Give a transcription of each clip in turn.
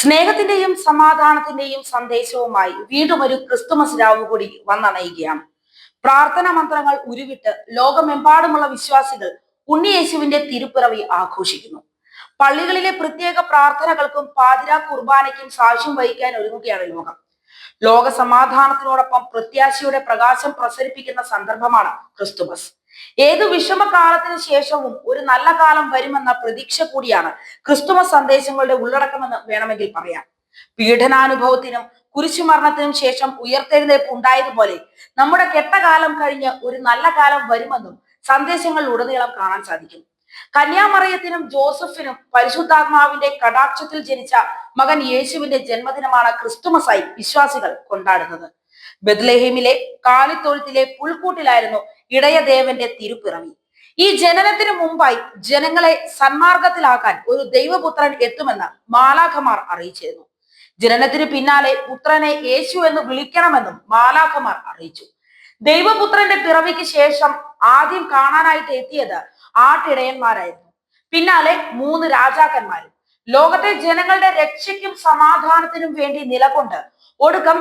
സ്നേഹത്തിന്റെയും സമാധാനത്തിന്റെയും സന്ദേശവുമായി വീണ്ടും ഒരു ക്രിസ്തുമസ് രാവ് കൂടി വന്നണയുകയാണ്. പ്രാർത്ഥന മന്ത്രങ്ങൾ ഉരുവിട്ട് ലോകമെമ്പാടുമുള്ള വിശ്വാസികൾ ഉണ്ണിയേശുവിന്റെ തിരുപ്പിറവി ആഘോഷിക്കുന്നു. പള്ളികളിലെ പ്രത്യേക പ്രാർത്ഥനകൾക്കും പാതിരാ കുർബാനയ്ക്കും സാക്ഷ്യം വഹിക്കാൻ ഒരുങ്ങുകയാണ് ലോകം. ലോക സമാധാനത്തിനോടൊപ്പം പ്രത്യാശയുടെ പ്രകാശം പ്രസരിപ്പിക്കുന്ന സന്ദർഭമാണ് ക്രിസ്തുമസ്. ഏതു വിഷമകാലത്തിന് ശേഷവും ഒരു നല്ല കാലം വരുമെന്ന പ്രതീക്ഷ കൂടിയാണ് ക്രിസ്തുമസ് സന്ദേശങ്ങളുടെ ഉള്ളടക്കമെന്ന് വേണമെങ്കിൽ പറയാം. പീഡനാനുഭവത്തിനും കുരിശുമരണത്തിനും ശേഷം ഉയർത്തെഴുന്നേപ്പ് ഉണ്ടായതുപോലെ നമ്മുടെ കെട്ടകാലം കഴിഞ്ഞ് ഒരു നല്ല കാലം വരുമെന്നും സന്ദേശങ്ങൾ ഉടനീളം കാണാൻ സാധിക്കും. കന്യാമറയത്തിനും ജോസഫിനും പരിശുദ്ധാത്മാവിന്റെ കടാക്ഷത്തിൽ ജനിച്ച മകൻ യേശുവിന്റെ ജന്മദിനമാണ് ക്രിസ്തുമസായി വിശ്വാസികൾ കൊണ്ടാടുന്നത്. ബദ്ലേഹിമിലെ കാലിത്തൊഴുത്തിലെ പുൽക്കൂട്ടിലായിരുന്നു ഇടയദേവന്റെ തിരുപ്പിറവി. ഈ ജനനത്തിനു മുമ്പായി ജനങ്ങളെ സന്മാർഗത്തിലാക്കാൻ ഒരു ദൈവപുത്രൻ എത്തുമെന്ന് മാലാഖമാർ അറിയിച്ചിരുന്നു. ജനനത്തിന് പിന്നാലെ പുത്രനെ യേശു എന്ന് വിളിക്കണമെന്നും മാലാഖമാർ അറിയിച്ചു. ദൈവപുത്രന്റെ പിറവിക്ക് ശേഷം ആദ്യം കാണാനായിട്ട് എത്തിയത് ആട്ടിടയന്മാരായിരുന്നു. പിന്നാലെ മൂന്ന് രാജാക്കന്മാരും. ലോകത്തെ ജനങ്ങളുടെ രക്ഷയ്ക്കും സമാധാനത്തിനും വേണ്ടി നിലകൊണ്ട് ഒടുക്കം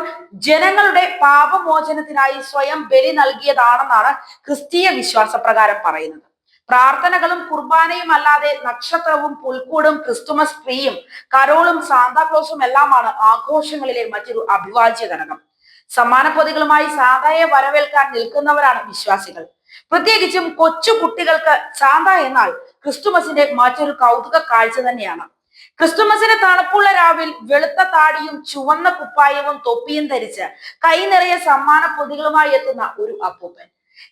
ജനങ്ങളുടെ പാപമോചനത്തിനായി സ്വയം ബലി നൽകിയതാണെന്നാണ് ക്രിസ്തീയ വിശ്വാസപ്രകാരം പറയുന്നത്. പ്രാർത്ഥനകളും കുർബാനയും അല്ലാതെ നക്ഷത്രവും പുൽക്കൂടും ക്രിസ്തുമസ് ട്രീയും കരോളും സാന്താക്ലോസും എല്ലാമാണ് ആഘോഷങ്ങളിലെ മറ്റൊരു അഭിവാജ്യ ഘടകം സമ്മാനപ്പൊതികളുമായി പൊതികളുമായി സാന്തയെ വരവേൽക്കാൻ നിൽക്കുന്നവരാണ് വിശ്വാസികൾ. പ്രത്യേകിച്ചും കൊച്ചു കുട്ടികൾക്ക് സാന്ത എന്നാൽ ക്രിസ്തുമസിന്റെ മറ്റൊരു കൗതുക കാഴ്ച തന്നെയാണ്. ക്രിസ്തുമസിന് തണുപ്പുള്ള രാവിൽ വെളുത്ത താടിയും ചുവന്ന കുപ്പായവും തൊപ്പിയും ധരിച്ച് കൈ നിറയെ സമ്മാന പൊതികളുമായി എത്തുന്ന ഒരു അപ്പൂപ്പൻ.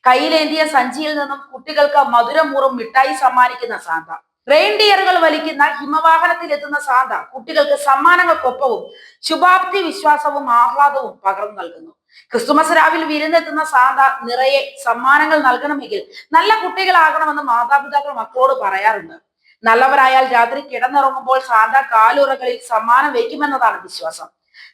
കയ്യിലേന്തിയ സഞ്ചിയിൽ നിന്നും കുട്ടികൾക്ക് മധുരമൂറും മിഠായി സമ്മാനിക്കുന്ന സാന്ത റെയിൻഡിയറുകൾ വലിക്കുന്ന ഹിമവാഹനത്തിൽ എത്തുന്ന സാന്ത കുട്ടികൾക്ക് സമ്മാനങ്ങൾക്കൊപ്പവും ശുഭാപ്തി വിശ്വാസവും ആഹ്ലാദവും പകർന്നു നൽകുന്നു. ക്രിസ്തുമസ് രാവിൽ വിരുന്നെത്തുന്ന സാന്ത നിറയെ സമ്മാനങ്ങൾ നൽകണമെങ്കിൽ നല്ല കുട്ടികളാകണമെന്ന് മാതാപിതാക്കൾ മക്കളോട് പറയാറുണ്ട്. നല്ലവരായാൽ രാത്രി കിടന്നിറങ്ങുമ്പോൾ സാന്ത കാലുറകളിൽ സമ്മാനം വയ്ക്കുമെന്നതാണ് വിശ്വാസം.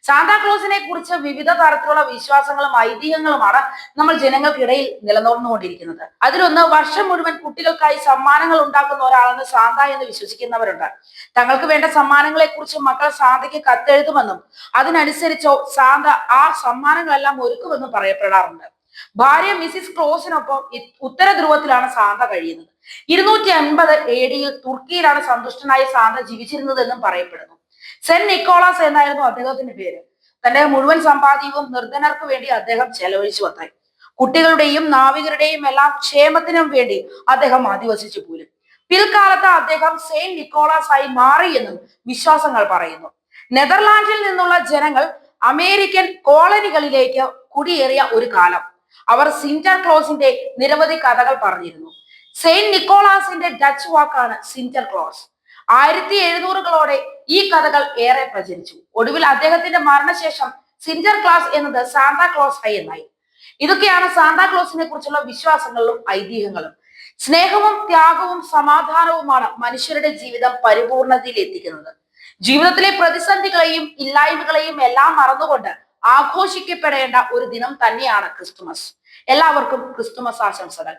സാന്താക്ലോസിനെ കുറിച്ച് വിവിധ തരത്തിലുള്ള വിശ്വാസങ്ങളും ഐതിഹ്യങ്ങളുമാണ് നമ്മൾ ജനങ്ങൾക്കിടയിൽ നിലനിർന്നുകൊണ്ടിരിക്കുന്നത് അതിലൊന്ന് വർഷം മുഴുവൻ കുട്ടികൾക്കായി സമ്മാനങ്ങൾ ഉണ്ടാക്കുന്ന ഒരാളെന്ന് സാന്ത എന്ന് വിശ്വസിക്കുന്നവരുണ്ട്. തങ്ങൾക്ക് വേണ്ട സമ്മാനങ്ങളെ കുറിച്ച് മക്കൾ സാന്തയ്ക്ക് കത്തെഴുതുമെന്നും അതിനനുസരിച്ചോ സാന്ത ആ സമ്മാനങ്ങളെല്ലാം ഒരുക്കുമെന്നും പറയപ്പെടാറുണ്ട്. ഭാര്യ മിസിസ് ക്ലോസിനൊപ്പം ഉത്തര ധ്രുവത്തിലാണ് സാന്ത കഴിയുന്നത്. ഇരുന്നൂറ്റി അൻപത് എ ഡിയിൽ തുർക്കിയിലാണ് സന്തുഷ്ടനായ സാന്ത ജീവിച്ചിരുന്നതെന്നും പറയപ്പെടുന്നു. സെന്റ് നിക്കോളാസ് എന്നായിരുന്നു അദ്ദേഹത്തിന്റെ പേര്. തന്റെ മുഴുവൻ സമ്പാദ്യവും നിർധനർക്ക് വേണ്ടി അദ്ദേഹം ചെലവഴിച്ചു വന്നായി കുട്ടികളുടെയും നാവികരുടെയും എല്ലാം ക്ഷേമത്തിനും വേണ്ടി അദ്ദേഹം അധിവസിച്ചു പോലും പിൽക്കാലത്ത് അദ്ദേഹം സെയിന്റ് നിക്കോളാസ് ആയി മാറി എന്നും വിശ്വാസങ്ങൾ പറയുന്നു. നെതർലാൻഡിൽ നിന്നുള്ള ജനങ്ങൾ അമേരിക്കൻ കോളനികളിലേക്ക് കുടിയേറിയ ഒരു കാലം. അവർ സിന്റർ ക്ലോസിന്റെ നിരവധി കഥകൾ പറഞ്ഞിരുന്നു. സെയിന്റ് നിക്കോളാസിന്റെ ഡച്ച് വാക്കാണ് സിന്റർ ക്ലോസ് ആയിരത്തി എഴുന്നൂറുകളോടെ ഈ കഥകൾ ഏറെ പ്രചരിച്ചു. ഒടുവിൽ അദ്ദേഹത്തിന്റെ മരണശേഷം സിഞ്ചർ ക്ലാസ് എന്നത് സാന്താ ക്ലോസ് ഹൈ എന്നായി. ഇതൊക്കെയാണ് സാന്താ ക്ലോസിനെ കുറിച്ചുള്ള വിശ്വാസങ്ങളും ഐതിഹ്യങ്ങളും സ്നേഹവും ത്യാഗവും സമാധാനവുമാണ് മനുഷ്യരുടെ ജീവിതം പരിപൂർണതയിൽ എത്തിക്കുന്നത്. ജീവിതത്തിലെ പ്രതിസന്ധികളെയും ഇല്ലായ്മകളെയും എല്ലാം മറന്നുകൊണ്ട് ആഘോഷിക്കപ്പെടേണ്ട ഒരു ദിനം തന്നെയാണ് ക്രിസ്തുമസ്. എല്ലാവർക്കും ക്രിസ്തുമസ് ആശംസകൾ.